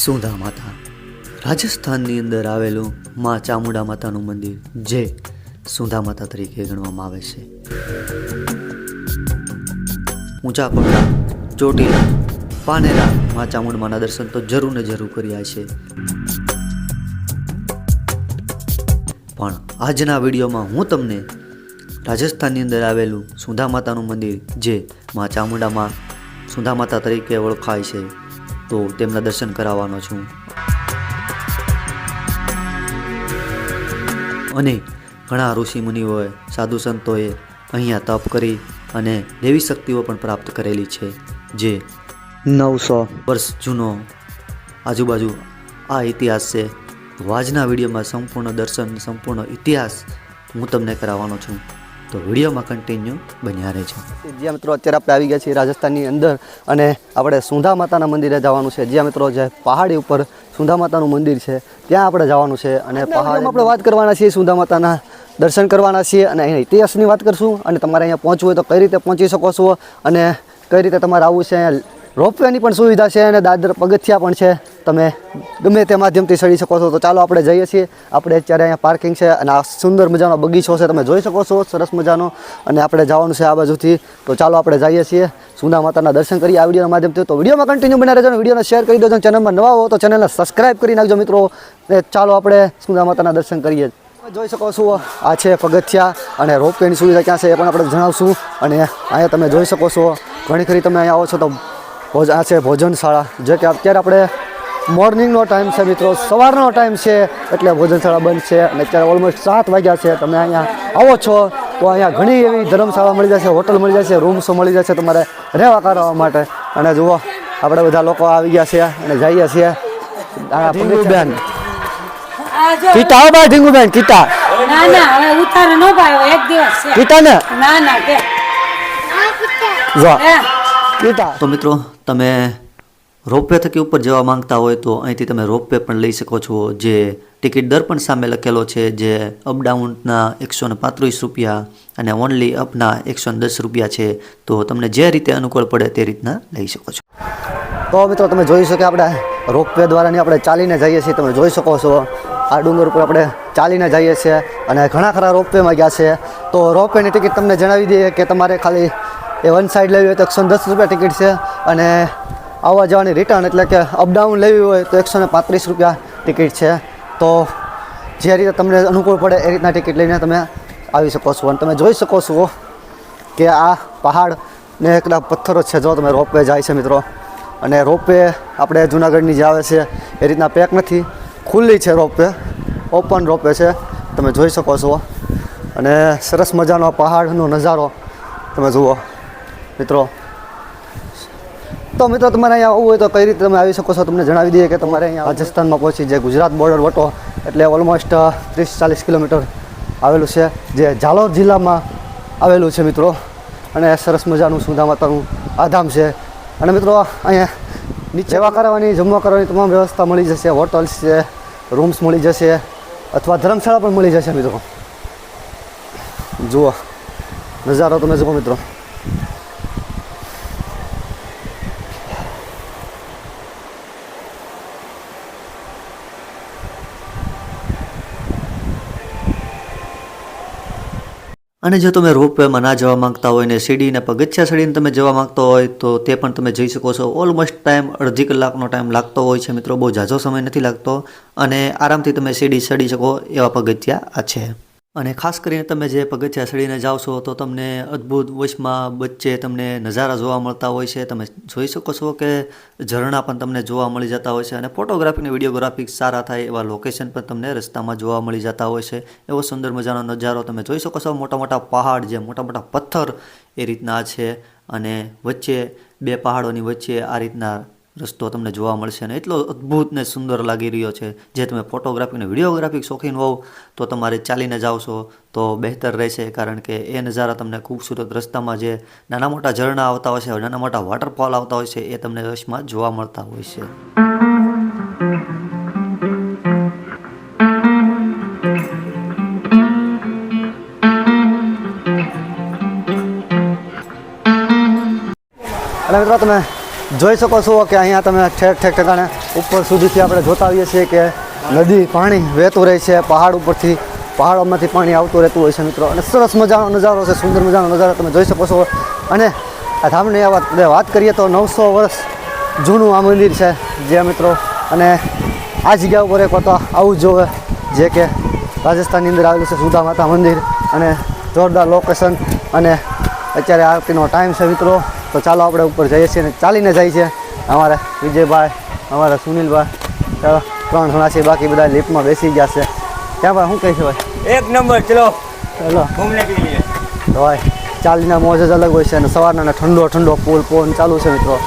સુંધા માતા. રાજસ્થાનની અંદર આવેલું મા ચામુંડા માતાનું મંદિર જે સુંધા માતા તરીકે ગણવામાં આવે છે. ઊંચા કોટડા ચોટીલા, પાનેરા મા ચામુંડમાના દર્શન તો જરૂર ને જરૂર કર્યા છે. પણ આજના વિડીયોમાં હું તમને રાજસ્થાનની અંદર આવેલું સુંધા માતાનું મંદિર જે મા ચામુંડામાં સુંધા માતા તરીકે ઓળખાય છે. તો તેમના દર્શન કરાવવાનો છું. અને ઘણા ઋષિ મુનિઓએ સાધુ સંતોએ અહીંયા તપ કરી અને દેવી શક્તિઓ પણ પ્રાપ્ત કરેલી છે જે નવસો વર્ષ જૂનો આજુબાજુ આ ઇતિહાસ છે. વાજના આજના વિડીયોમાં સંપૂર્ણ દર્શન સંપૂર્ણ ઇતિહાસ હું તમને કરાવવાનો છું. તો વિડીયોમાં કન્ટિન્યુ બન્યા રહેજો. જ્યાં મિત્રો અત્યારે આપણે આવી ગયા છીએ રાજસ્થાનની અંદર અને આપણે સુંધા માતાના મંદિરે જવાનું છે. જ્યાં મિત્રો જે પહાડી ઉપર સુંધા માતાનું મંદિર છે ત્યાં આપણે જવાનું છે અને પહાડમાં આપણે વાત કરવાના છીએ સુંધા માતાના દર્શન કરવાના છીએ અને અહીંયા ઇતિહાસની વાત કરશું અને તમારે અહીંયા પહોંચવું હોય તો કઈ રીતે પહોંચી શકો છો અને કઈ રીતે તમારે આવવું છે અહીંયા રોપવેની પણ સુવિધા છે અને દાદર પગથિયા પણ છે. તમે ગમે તે માધ્યમથી ચડી શકો છો. તો ચાલો આપણે જઈએ છીએ. આપણે અત્યારે અહીંયા પાર્કિંગ છે અને આ સુંદર મજાનો બગીચો છે. તમે જોઈ શકો છો. સરસ મજાનો. અને આપણે જવાનું છે આ બાજુથી. તો ચાલો આપણે જઈએ છીએ. સુંદા માતાના દર્શન કરીએ આ વિડીયોના માધ્યમથી. તો વિડીયોમાં કન્ટિન્યુ બના રહેજો વિડીયોને શેર કરી દેજો. ચેનલમાં નવા હો તો ચેનલને સબસ્ક્રાઈબ કરી નાખજો મિત્રો. ચાલો આપણે સુંદા માતાના દર્શન કરીએ. જોઈ શકો છો, આ છે પગથિયા અને રોપવેની સુવિધા ક્યાં છે એ પણ આપણે જણાવશું. અને અહીંયા તમે જોઈ શકો છો. ઘણી ખરી તમે અહીંયા આવો છો તો ભોજ આ છે ભોજનશાળા. જે કે અત્યારે આપણે મોર્નિંગનો ટાઈમ છે મિત્રો. સવારનો ટાઈમ છે એટલે ભોજનશાળા બંધ છે. અને અત્યારે ઓલમોસ્ટ સાત વાગ્યા છે. તમે અહીંયા આવો છો તો અહીંયા ઘણી એવી ધર્મશાળા મળી જશે હોટલ મળી જશે રૂમ્સો મળી જશે તમારે રહેવા કરવા માટે. અને જુઓ આપણે બધા લોકો આવી ગયા છે અને જઈએ છીએ. બેન કીટા આવો બા ઢીંગુબેન કીટા. ના ના હવે ઉતારે ન પાડ્યો એક દિવસ કીટા ને ના ના કે જો. હે. તો મિત્રો તમે રોપવે થકી ઉપર જવા માંગતા હોય તો અહીંથી તમે રોપવે પણ લઈ શકો છો, જે ટિકિટ દર પણ સામે લખેલો છે, જે અપડાઉનના એકસો ને પાંત્રીસ રૂપિયા અને ઓનલી અપના એકસો ને દસ રૂપિયા છે. તો તમને જે રીતે અનુકૂળ પડે તે રીતના લઈ શકો છો. તો મિત્રો તમે જોઈ શકો આપણે રોપવે દ્વારાની આપણે ચાલીને જઈએ છીએ, તમે જોઈ શકો છો. આ ડુંગર ઉપર આપણે ચાલીને જઈએ છીએ અને ઘણા ખરા રોપવેમાં ગયા છે. તો રોપવેની ટિકિટ તમને જણાવી દઈએ કે તમારે ખાલી એ વન સાઈડ લેવી હોય તો એકસો દસ રૂપિયા ટિકિટ છે. અને આવવા જવાની રિટર્ન એટલે કે અપડાઉન લેવી હોય તો એકસો પાંત્રીસ રૂપિયા ટિકિટ છે. તો જે રીતે તમને અનુકૂળ પડે એ રીતના ટિકિટ લઈને તમે આવી શકો છો. અને તમે જોઈ શકો છો કે આ પહાડ ને એકલા પથ્થરો છે. જો તમે રોપવે જાય છે મિત્રો. અને રોપવે આપણે જુનાગઢની જે આવે છે એ રીતના પેક નથી. ખુલ્લી છે રોપવે ઓપન રોપવે છે. તમે જોઈ શકો છો. અને સરસ મજાનો પહાડનો નજારો તમે જુઓ મિત્રો. તો મિત્રો, તમારે અહીંયા આવવું હોય તો કઈ રીતે તમે આવી શકો છો? તમને જણાવી દઈએ કે તમારે અહીંયા રાજસ્થાનમાં પહોંચી જે ગુજરાત બોર્ડર વટો, એટલે ઓલમોસ્ટ ત્રીસ ચાલીસ કિલોમીટર આવેલું છે, જે ઝાલોર જિલ્લામાં આવેલું છે મિત્રો. અને સરસ મજાનું સુંધા માતાનું આધામ છે. અને મિત્રો, અહીંયા નીચે સેવા કરાવવાની જમવા કરવાની તમામ વ્યવસ્થા મળી જશે હોટલ્સ છે રૂમ્સ મળી જશે, અથવા ધર્મશાળા પણ મળી જશે મિત્રો. જુઓ, નજારો તમે જુઓ મિત્રો. અને જો તમે રોપવેમાં ના જવા માંગતા હોય ને સીડીને પગથિયા ચડીને તમે જવા માંગતા હોય તો તે પણ તમે જઈ શકો છો. ઓલમોસ્ટ ટાઈમ અડધી કલાકનો ટાઈમ લાગતો હોય છે મિત્રો. બહુ ઝાઝો સમય નથી લાગતો અને આરામથી તમે સીડી ચડી શકો એવા પગથિયા આ છે. અને ખાસ કરીને તમે જે પગથિયા ચડીને જાઓ છો, તો તમને અદ્ભુત વચમાં વચ્ચે તમને નજારા જોવા મળતા હોય છે. તમે જોઈ શકો છો કે ઝરણા પણ તમને જોવા મળી જતા હોય છે અને ફોટોગ્રાફી અને વિડીયોગ્રાફી સારા થાય એવા લોકેશન પણ તમને રસ્તામાં જોવા મળી જતા હોય છે. એવો સુંદર મજાનો નજારો તમે જોઈ શકો છો. મોટા મોટા પહાડ જે મોટા મોટા પથ્થર એ રીતના છે અને વચ્ચે બે પહાડોની વચ્ચે આ રીતના રસ્તો તમને જોવા મળશે અને એટલો અદ્ભુત ને સુંદર લાગી રહ્યો છે. જે તમે ફોટોગ્રાફી અને વિડીયોગ્રાફી શોખીન હોવ, તો તમારે ચાલીને છો, તો બહેતર રહેશે, કારણ કે એ નજારા તમને ખૂબસૂરત રસ્તામાં જે નાના મોટા ઝરણા આવતા હોય છે, નાના મોટા વોટરફોલ આવતા હોય છે, એ તમને રસમાં જોવા મળતા હોય છે. મિત્રો, તમે જોઈ શકો છો કે અહીંયા તમે ઠેર ઠેર ઠેકાણે ઉપર સુધીથી આપણે જોતા આવીએ છીએ કે નદી, પાણી વહેતું રહે છે, પહાડ ઉપરથી, પહાડોમાંથી પાણી આવતું રહેતું હોય છે મિત્રો. અને સરસ મજાનો નજારો છે, સુંદર મજાનો નજારો તમે જોઈ શકો છો. અને આ ધામની વાત વાત કરીએ તો નવસો વર્ષ જૂનું આ મંદિર છે, જે મિત્રો, અને આ જગ્યા ઉપર એક વખત આવું જોવે, જે કે રાજસ્થાનની અંદર આવેલું છે સુધા માતા મંદિર. અને જોરદાર લોકેશન અને અત્યારે આરતીનો ટાઈમ છે મિત્રો. તો ચાલો આપણે ઉપર જઈએ છીએ ને ચાલીને જાય છે અમારા વિજયભાઈ અમારા સુનિલભાઈ. ચાલો ત્રણ જણા છે બાકી બધા લિફ્ટમાં બેસી ગયા છે. ત્યાં ભાઈ શું કહે છે ભાઈ? એક નંબર ચલો. ચલો. ઘૂમને તો ભાઈ ચાલીના મોજ જ અલગ હોય છે અને સવારના ઠંડો ઠંડો પૂલ પૂન ચાલુ છે મિત્રો.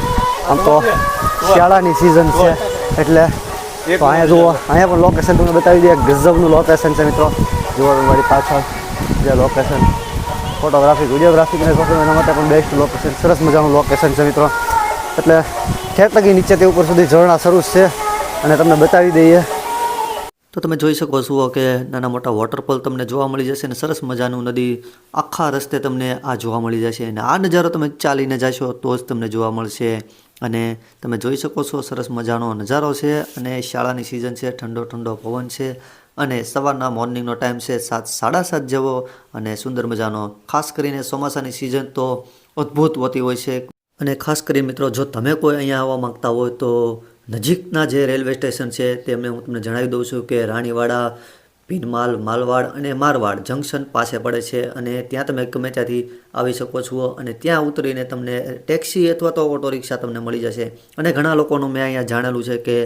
આમ તો શિયાળાની સિઝન છે એટલે અહીંયા જુઓ અહીંયા પણ લોકેશન તમને બતાવી દઈએ. ગઝબનું લોકેશન છે મિત્રો. જુઓ મારી પાછળ જે લોકેશન ફોટોગ્રાફી, વિડીયોગ્રાફી અને ફોટો એના માટે પણ બેસ્ટ લોકેશન સરસ મજાનું લોકેશન છે મિત્રો. એટલે ઠેર લગી નીચેથી ઉપર સુધી ઝરણા શરૂ છે અને તમને બતાવી દઈએ. તો તમે જોઈ શકો છો કે નાના મોટા વોટરફોલ તમને જોવા મળી જશે અને સરસ મજાનું નદી આખા રસ્તે તમને આ જોવા મળી જશે. અને આ નજારો તમે ચાલીને જશો તો જ તમને જોવા મળશે. અને તમે જોઈ શકો છો સરસ મજાનો નજારો છે અને શાળાની સિઝન છે ઠંડો ઠંડો પવન છે. અને સવારના મોર્નિંગનો ટાઈમ છે સાત, સાડા સાત જેવો અને સુંદર મજાનો, ખાસ કરીને ચોમાસાની સિઝન તો અદ્ભુત હોતી હોય છે. અને ખાસ કરી મિત્રો, જો તમે કોઈ અહીંયા આવવા માંગતા હોય તો નજીકના જે રેલવે સ્ટેશન છે તેમને હું તમને જણાવી દઉં છું કે રાણીવાડા, ભીનમાલ, માલવાડ અને મારવાડ જંકશન પાસે પડે છે અને ત્યાં તમે ગમે ત્યાંથી આવી શકો છો અને ત્યાં ઉતરીને તમને ટેક્સી અથવા તો ઓટો રિક્ષા તમને મળી જશે. અને ઘણા લોકોનું મેં અહીંયા જાણેલું છે કે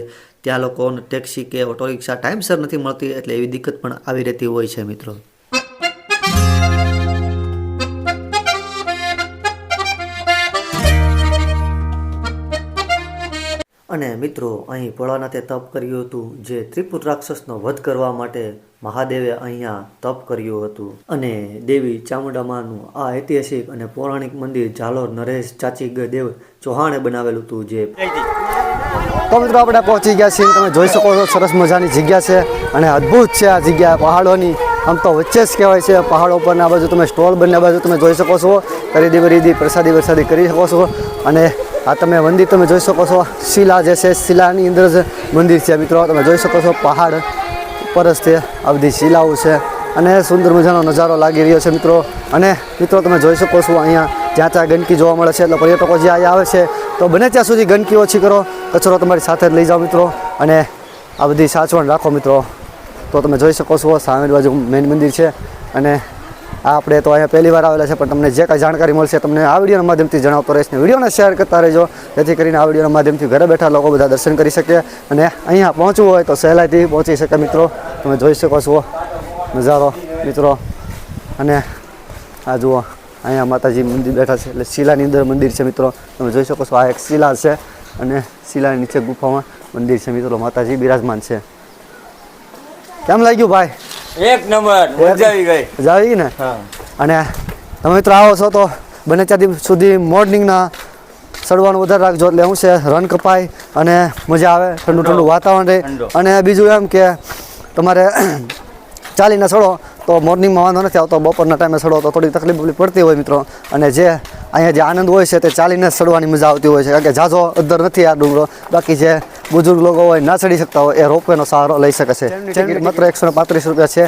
ત્યાં લોકોને ટેક્સી કે ઓટો રિક્ષા ટાઈમસર નથી મળતી એટલે એવી દિક્કત પણ આવી રહેતી હોય છે મિત્રો. અને મિત્રો, અહીં ભોળાનાથે તપ કર્યું હતું જે ત્રિપુત રાક્ષસનો વધ કરવા માટે મહાદેવે અહીંયા તપ કર્યું હતું. અને દેવી ચામુંડામાનું આ ઐતિહાસિક અને પૌરાણિક મંદિર ઝાલોર નરેશ ચાચી દેવ ચૌહાણે બનાવેલું હતું જે તો મિત્રો આપણે પહોંચી ગયા છીએ. તમે જોઈ શકો છો, સરસ મજાની જગ્યા છે અને અદ્ભુત છે આ જગ્યા, પહાડોની. આમ તો વચ્ચે જ કહેવાય છે, પહાડો પરના બાજુ તમે સ્ટોલ બંને બાજુ તમે જોઈ શકો છો. ખરીદી બરીદી પ્રસાદી વરસાદી કરી શકો છો. અને આ તમે મંદિર તમે જોઈ શકો છો, શિલા જે છે, શિલાની અંદર જ મંદિર છે મિત્રો. તમે જોઈ શકો છો, પહાડ ઉપર જ તે આ બધી શિલાઓ છે. અને સુંદર મજાનો નજારો લાગી રહ્યો છે મિત્રો. અને મિત્રો તમે જોઈ શકો છો અહીંયા જ્યાં ત્યાં ગંદકી જોવા મળે છે, એટલે પર્યટકો જે અહીંયા આવે છે, તો બને ત્યાં સુધી ગંદકી ઓછી કરો, કચરો તમારી સાથે જ લઈ જાઓ મિત્રો, અને આ બધી સાચવણ રાખો મિત્રો. તો તમે જોઈ શકો છો, સામેની બાજુ મેઇન મંદિર છે, અને આ આપણે તો અહીંયા પહેલી વાર આવેલા છે, પણ તમને જે કાંઈ જાણકારી મળશે તમને આ વિડીયોના માધ્યમથી જણાવતો રહીશ, ને વિડીયોને શેર કરતા રહેજો, જેથી કરીને આ વિડીયોના માધ્યમથી ઘરે બેઠા લોકો બધા દર્શન કરી શકે, અને અહીંયા પહોંચવું હોય તો સહેલાઈથી પહોંચી શકે મિત્રો. તમે જોઈ શકો છો, નજારો મિત્રો. અને આ જુઓ અહીંયા માતાજી મંદિર બેઠા છે. એટલે શિલાની અંદર મંદિર છે મિત્રો. તમે જોઈ શકો છો આ એક શિલા છે અને શિલાની નીચે ગુફામાં મંદિર છે મિત્રો. માતાજી બિરાજમાન છે. કેમ લાગ્યું ભાઈ? એક નંબર મજા ગઈ. મજા ને? અને તમે મિત્રો આવો છો તો બને ત્યાં સુધી મોર્નિંગના સડવાનું વધારે રાખજો. એટલે શું છે રન કપાય અને મજા આવે ઠંડુ ઠંડુ. વાતાવરણ રહે. અને બીજું એમ કે તમારે ચાલીને સડો તો મોર્નિંગમાં વાંધો નથી આવતો. બપોરના ટાઈમે સડો તો થોડી તકલીફ પડતી હોય મિત્રો. અને જે અહીંયા જે આનંદ હોય છે તે ચાલીને સડવાની મજા આવતી હોય છે. કારણ કે ઝાઝો અદર નથી આ ડુંગરો. બાકી જે બુજુર્ગ લોકો હોય ના ચડી શકતા હોય એ રોપવેનો સહારો લઈ શકે છે. માત્ર એકસો પાંત્રીસ રૂપિયા છે.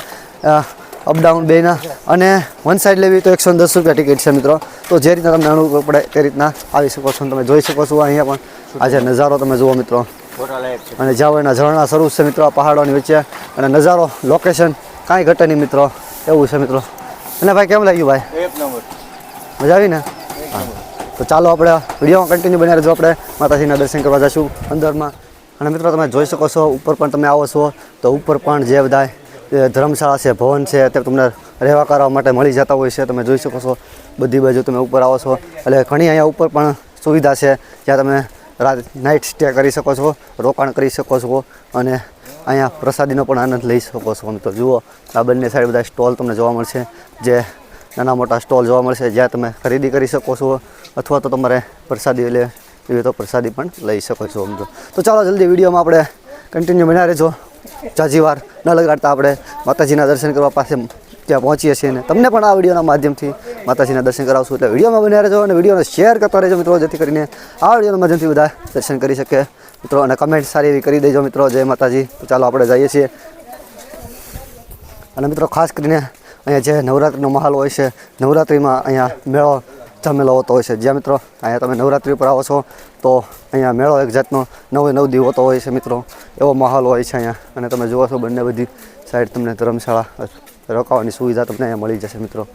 અપડાઉન બેના અને વન સાઈડ લેવી તો એકસો દસ રૂપિયા ટિકિટ છે મિત્રો. તો જે રીતના તમને અનુભવ પડે તે રીતના આવી શકો છો તમે જોઈ શકો છો અહીંયા પણ. આજે નજારો તમે જુઓ મિત્રો. અને જાઓ એના ઝરણા શરૂ છે મિત્રો આ પહાડોની વચ્ચે. અને નજારો લોકેશન કાંઈ ઘટે નહીં મિત્રો એવું છે મિત્રો. અને ભાઈ કેમ લાગ્યું ભાઈ? એક નંબર. મજા આવી ને? તો ચાલો આપણે વિડીયોમાં કન્ટિન્યુ બની રહેજો આપણે. માતાજીના દર્શન કરવા જઈશું અંદરમાં. અને મિત્રો તમે જોઈ શકો છો ઉપર પણ તમે આવો છો તો ઉપર પણ જે બધા ધર્મશાળા છે ભવન છે તે તમને રહેવા કરવા માટે મળી જતા હોય છે તમે જોઈ શકો છો બધી બાજુ તમે ઉપર આવો છો. એટલે ઘણી અહીંયા ઉપર પણ સુવિધા છે જ્યાં તમે રાત નાઇટ સ્ટે કરી શકો છો રોકાણ કરી શકો છો અને અહીંયા પ્રસાદીનો પણ આનંદ લઈ શકો છો મિત્રો જુઓ આ બંને સાઈડ બધા સ્ટોલ તમને જોવા મળશે, જે નાના મોટા સ્ટોલ જોવા મળશે, જ્યાં તમે ખરીદી કરી શકો છો, અથવા તો તમારે પ્રસાદી લે, એવી તો પ્રસાદી પણ લઈ શકો છો સમજો તો. ચાલો જલ્દી વિડીયોમાં આપણે કન્ટિન્યુ બન્યા રહેજો. જાજીવાર ન લગાડતા આપણે માતાજીના દર્શન કરવા પાસે ત્યાં પહોંચીએ છીએ અને તમને પણ આ વિડીયોના માધ્યમથી માતાજીના દર્શન કરાવશું. એટલે વિડીયોમાં બન્યા રહેજો અને વિડીયોને શેર કરતા રહેજો મિત્રો, જેથી કરીને આ વિડીયોના માધ્યમથી બધા દર્શન કરી શકે. મિત્રો, અને કમેન્ટ સારી એવી કરી દેજો મિત્રો. જય માતાજી. તો ચાલો આપણે જઈએ છીએ. અને મિત્રો, ખાસ કરીને અહીંયા જે નવરાત્રિનો માહોલ હોય છે, નવરાત્રિમાં અહીંયા મેળો જમેલો હોતો હોય છે. જ્યાં મિત્રો, અહીંયા તમે નવરાત્રિ ઉપર આવો છો, તો અહીંયા મેળો એક જાતનો નવે નવ દી હોતો હોય છે મિત્રો. એવો માહોલ હોય છે અહીંયા. અને તમે જુઓ છો બંને બધી સાઈડ તમને ધર્મશાળા રોકાવાની સુવિધા તમને અહીંયા મળી જશે મિત્રો.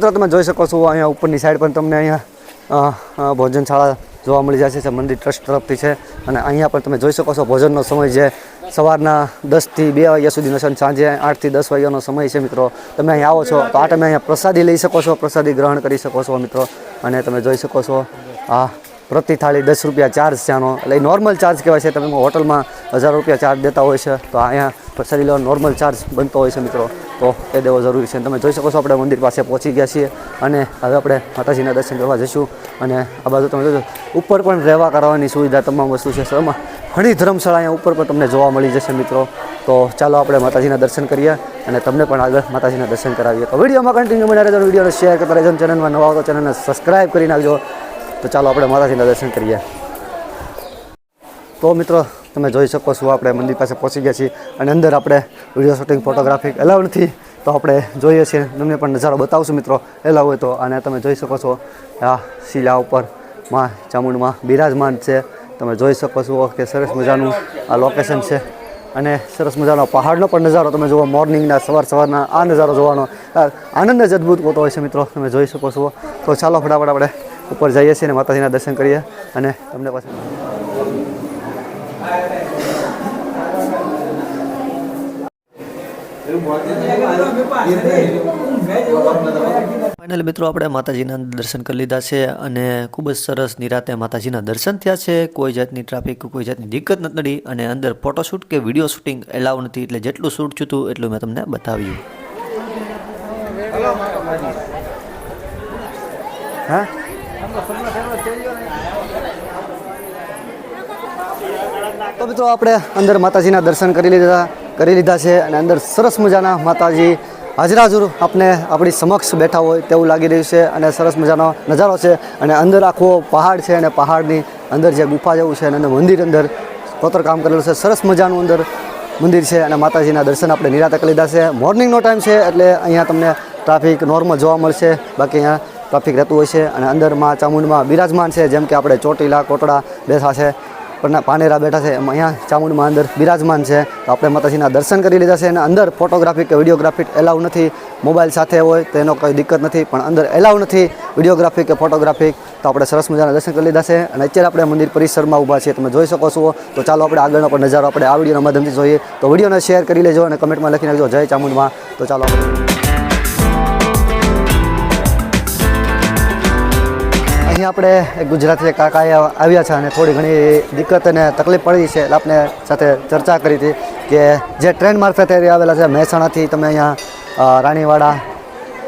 મિત્રો, તમે જોઈ શકો છો, અહીંયા ઉપરની સાઈડ પણ તમને અહીંયા ભોજનશાળા જોવા મળી જશે છે મંદિર ટ્રસ્ટ તરફથી છે. અને અહીંયા પણ તમે જોઈ શકો છો, ભોજનનો સમય જે સવારના દસથી બે વાગ્યા સુધીનો છે સાંજે આઠથી દસ વાગ્યાનો સમય છે, મિત્રો. તમે અહીં આવો છો, તો આ તમે અહીંયા પ્રસાદી લઈ શકો છો, પ્રસાદી ગ્રહણ કરી શકો છો, મિત્રો. અને તમે જોઈ શકો છો, આ પ્રતિ થાળી દસ રૂપિયા ચાર્જ છે આનો. એટલે નોર્મલ ચાર્જ કહેવાય છે, તમે હોટલમાં હજાર રૂપિયા ચાર્જ દેતા હોય છે, તો અહીંયા લેવાનો નોર્મલ ચાર્જ બનતો હોય છે મિત્રો. તો એ દેવો જરૂરી છે. તમે જોઈ શકો છો આપણે મંદિર પાસે પહોંચી ગયા છીએ અને હવે આપણે માતાજીના દર્શન કરવા જઈશું. અને આ બાજુ તમે જોજો, ઉપર પણ રહેવા કરવાની સુવિધા તમામ વસ્તુ છે. એમાં ઘણી ધર્મશાળા અહીંયા ઉપર પણ તમને જોવા મળી જશે મિત્રો. તો ચાલો આપણે માતાજીના દર્શન કરીએ અને તમને પણ આગળ માતાજીના દર્શન કરાવીએ. તો વિડીયોમાં કન્ટિન્યુ બના રહેજો વિડીયોને શેર કરતા રહેજો. ચેનલમાં નવા આવતો ચેનલને સબસ્ક્રાઈબ કરી નાખજો. તો ચાલો આપણે માતાજીના દર્શન કરીએ. તો મિત્રો તમે જોઈ શકો છો, આપણે મંદિર પાસે પહોંચી ગયા છીએ. અને અંદર આપણે વીડિયો શૂટિંગ ફોટોગ્રાફી એલાવ નથી, તો આપણે જોઈએ છીએ. તમને પણ નજારો બતાવશું મિત્રો એલાવ હોય તો. અને તમે જોઈ શકો છો, આ શિલા ઉપરમાં ચામુંડમાં બિરાજમાન છે. તમે જોઈ શકો છો કે સરસ મજાનું આ લોકેશન છે. અને સરસ મજાનો પહાડનો પણ નજારો તમે જુઓ મોર્નિંગના સવાર સવારના આ નજારો જોવાનો. આનંદ જ અદ્ભુત હોતો હોય છે મિત્રો, તમે જોઈ શકો છો. તો ચાલો ફટાફટ આપણે ઉપર જઈએ છીએ અને માતાજીના દર્શન કરીએ. અને તમને પછી ફાઇનલી મિત્રો આપણે માતાજીના દર્શન કરી લીધા છે અને ખૂબ જ સરસ નિરાતે માતાજીના દર્શન થયા છે. કોઈ જાતની ટ્રાફિક કોઈ જાતની દિક્કત નથી નડી અને અંદર ફોટોશૂટ કે વીડિયો શૂટિંગ એલાવ નથી એટલે જેટલું શૂટ થયું હતું એટલું મેં તમને બતાવ્યું. હા? તો મિત્રો આપણે અંદર માતાજીના દર્શન કરી લીધા. કરી લીધા છે અને અંદર સરસ મજાના માતાજી હાજરાજુર આપણે આપણી સમક્ષ બેઠા હોય તેવું લાગી રહ્યું છે અને સરસ મજાનો નજારો છે અને અંદર આખો પહાડ છે અને પહાડની અંદર જે ગુફા જેવું છે અને મંદિર અંદર કોતરકામ કરેલું છે. સરસ મજાનું અંદર મંદિર છે અને માતાજીના દર્શન આપણે નિરાતે કરી લીધા છે. મોર્નિંગનો ટાઈમ છે એટલે અહીંયા તમને ટ્રાફિક નોર્મલ જોવા મળશે. બાકી અહીંયા ટ્રાફિક રહેતું હોય છે અને અંદરમાં ચામુંડમાં બિરાજમાન છે જેમ કે આપણે ચોટીલા, કોટડા બેસા છે. પણ પાનેરા બેઠા છે. અહીંયા ચામુંડમાં અંદર બિરાજમાન છે. તો આપણે માતાજીના દર્શન કરી લીધા છે અને અંદર ફોટોગ્રાફી કે વિડીયોગ્રાફી એલાવ નથી. મોબાઈલ સાથે હોય તો એનો કોઈ દિક્કત નથી, પણ અંદર એલાવ નથી વિડીયોગ્રાફી કે ફોટોગ્રાફી તો આપણે સરસ મજાના દર્શન કરી લીધા છે અને અત્યારે આપણે મંદિર પરિસરમાં ઊભા છીએ. તમે જોઈ શકો છો. તો ચાલો આપણે આગળનો પણ નજારો આપણે આ વિડીયોના માધ્યમથી જોઈએ. તો વિડીયોને શેર કરી લેજો અને કમેન્ટમાં લખી નાખજો. જય ચામુંડમાં. તો ચાલો આપણે આપણે ગુજરાતી કાકાએ આવ્યા છે અને થોડી ઘણી દિક્કત અને તકલીફ પડી છે એટલે આપણે સાથે ચર્ચા કરી હતી કે જે ટ્રેન મારફતે આવેલા છે મહેસાણાથી તમે અહીંયા રાણીવાડા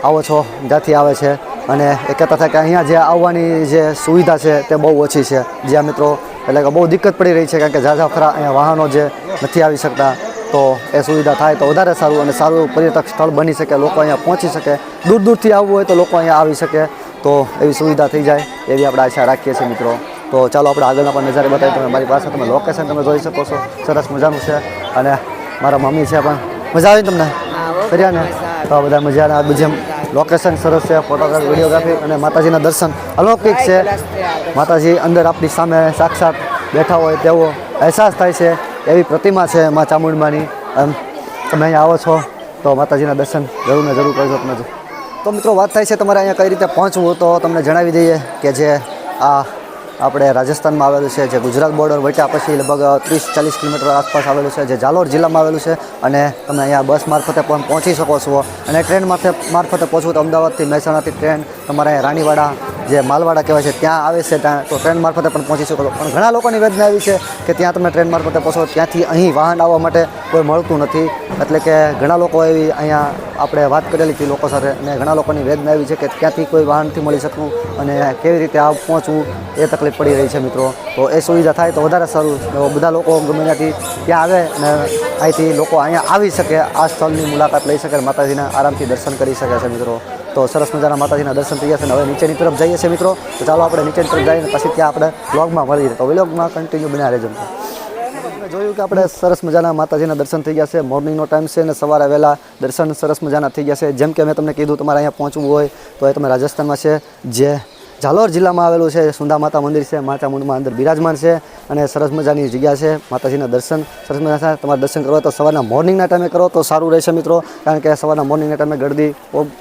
આવો છો, જ્યાંથી આવે છે અને એ કહેતા હતા કે અહીંયા જે આવવાની જે સુવિધા છે તે બહુ ઓછી છે. જ્યાં મિત્રો, એટલે કે બહુ દિક્કત પડી રહી છે કારણ કે ઝાઝા ખરા અહીંયા વાહનો જે નથી આવી શકતા, તો એ સુવિધા થાય તો વધારે સારું અને સારું પર્યટક સ્થળ બની શકે, લોકો અહીંયા પહોંચી શકે. દૂર દૂરથી આવવું હોય તો લોકો અહીંયા આવી શકે. તો એવી સુવિધા થઈ જાય એવી આપણે આશા રાખીએ છીએ મિત્રો. તો ચાલો આપણે આગળના પણ નજારે બતાવીએ. તમે મારી પાસે તમે લોકેશન તમે જોઈ શકો છો. સરસ મજાનું છે. અને મારા મમ્મી છે પણ મજા આવી તમને? કર્યા ને? તો આ બધા મજાના આ બીજે લોકેશન સરસ છે. ફોટોગ્રાફી વિડીયોગ્રાફી અને માતાજીના દર્શન. અલૌકિક છે. માતાજી અંદર આપણી સામે સાક્ષાત બેઠા હોય તેવો અહેસાસ થાય છે. એવી પ્રતિમા છે મા ચામુંડમાની. તમે અહીંયા આવો છો તો માતાજીના દર્શન જરૂર ને જરૂર કરજો તમે તો મિત્રો વાત થાય છે તમારે અહીંયા કઈ રીતે પહોંચવું તો તમને જણાવી દઈએ કે જે આ આપણે રાજસ્થાનમાં આવેલું છે, જે ગુજરાત બોર્ડર વટ્યા પછી લગભગ ત્રીસ ચાલીસ કિલોમીટર આસપાસ આવેલું છે, જે જાલોર જિલ્લામાં આવેલું છે અને તમે અહીંયા બસ મારફતે પણ પહોંચી શકો છો. અને ટ્રેન મારફતે મારફતે પહોંચવું તો અમદાવાદથી મહેસાણાથી ટ્રેન, તમારે રાણીવાડા જે માલવાડા કહેવાય છે, ત્યાં આવે છે, ત્યાં તો ટ્રેન મારફતે પણ પહોંચી શકો પણ ઘણા લોકોની વેદના એવી છે કે ત્યાં તમે ટ્રેન મારફતે પહોંચો, ત્યાંથી અહીં વાહન આવવા માટે કોઈ મળતું નથી. એટલે કે ઘણા લોકો એવી અહીંયા આપણે વાત કરેલી હતી લોકો સાથે, અને ઘણા લોકોની વેદના એવી છે કે ત્યાંથી કોઈ વાહન નથી મળી શકું અને કેવી રીતે આ પહોંચવું એ તકલીફ પડી રહી છે મિત્રો. તો એ સુવિધા થાય તો વધારે સારું. બધા લોકો ગમે ત્યાંથી ત્યાં આવે અને અહીંથી લોકો અહીંયા આવી શકે, આ સ્થળની મુલાકાત લઈ શકે માતાજીના આરામથી દર્શન કરી શકે છે મિત્રો. તો સરસ મજાના માતાજીના દર્શન થઈ છે અને હવે નીચેની તરફ જઈએ છીએ મિત્રો. તો ચાલો આપણે નીચેની તરફ જઈએ પછી ત્યાં આપણે વ્લોગમાં મળીએ. તો વ્લોગમાં કન્ટિન્યુ બન્યા રહેજો જોયું કે આપણે સરસ મજાના માતાજીના દર્શન થઈ ગયા છે. મોર્નિંગનો ટાઈમ છે અને સવારે વહેલા દર્શન સરસ મજાના થઈ ગયા છે. જેમ કે મેં તમને કીધું, તમારે અહીંયા પહોંચવું હોય તો એ તમે રાજસ્થાનમાં છે. જે ઝાલોર જિલ્લામાં આવેલું છે, સુંદા માતા મંદિર છે, માતા મુંડમાં અંદર બિરાજમાન છે અને સરસ મજાની જગ્યા છે. માતાજીના દર્શન સરસ મજાના તમારે દર્શન કરવા તો સવારના મોર્નિંગના ટાઈમે કરો તો સારું રહેશે મિત્રો, કારણ કે સવારના મોર્નિંગના ટાઈમે ગરદી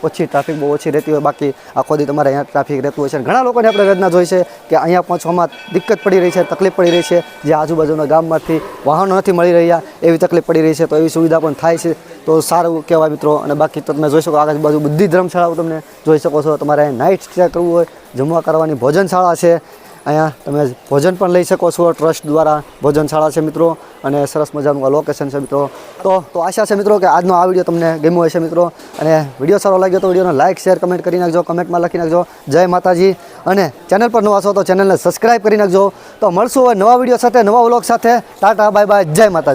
ઓછી ટ્રાફિક બહુ ઓછી રહેતી હોય, બાકી આખો દી તમારે અહીંયા ટ્રાફિક રહેતું હોય છે. ઘણા લોકોને આપણે વેદના જોઈ છે કે અહીંયા પહોંચવામાં દિક્કત પડી રહી છે, તકલીફ પડી રહી છે, જે આજુબાજુના ગામમાંથી વાહનો નથી મળી રહ્યા, એવી તકલીફ પડી રહી છે, તો એવી સુવિધા પણ થાય છે. તો સારું કહેવાય મિત્રો. અને બાકી તમે જોઈ શકો, આગળ બાજુ બધી ધર્મશાળાઓ તમને જોઈ શકો છો. તમારે નાઇટ સ્ટે કરવું હોય, જમવા કરવાની ભોજનશાળા છે. અહીંયા તમે ભોજન પણ લઈ શકો છો, ટ્રસ્ટ દ્વારા ભોજનશાળા છે મિત્રો, અને સરસ મજાનું લોકેશન છે મિત્રો. તો તો આશા છે મિત્રો કે આજનો આ વીડિયો તમને ગમ્યો હશે મિત્રો, અને વીડિયો સારો લાગ્યો તો વિડીયોને લાઇક શેર કમેન્ટ કરી નાખજો કમેન્ટમાં લખી નાખજો, જય માતાજી. અને ચેનલ પર નવા છો તો ચેનલને સબસ્ક્રાઈબ કરી નાખજો. તો મળશું હવે નવા વીડિયો સાથે, નવા વ્લોગ સાથે. ટાટા બાય બાય જય માતાજી.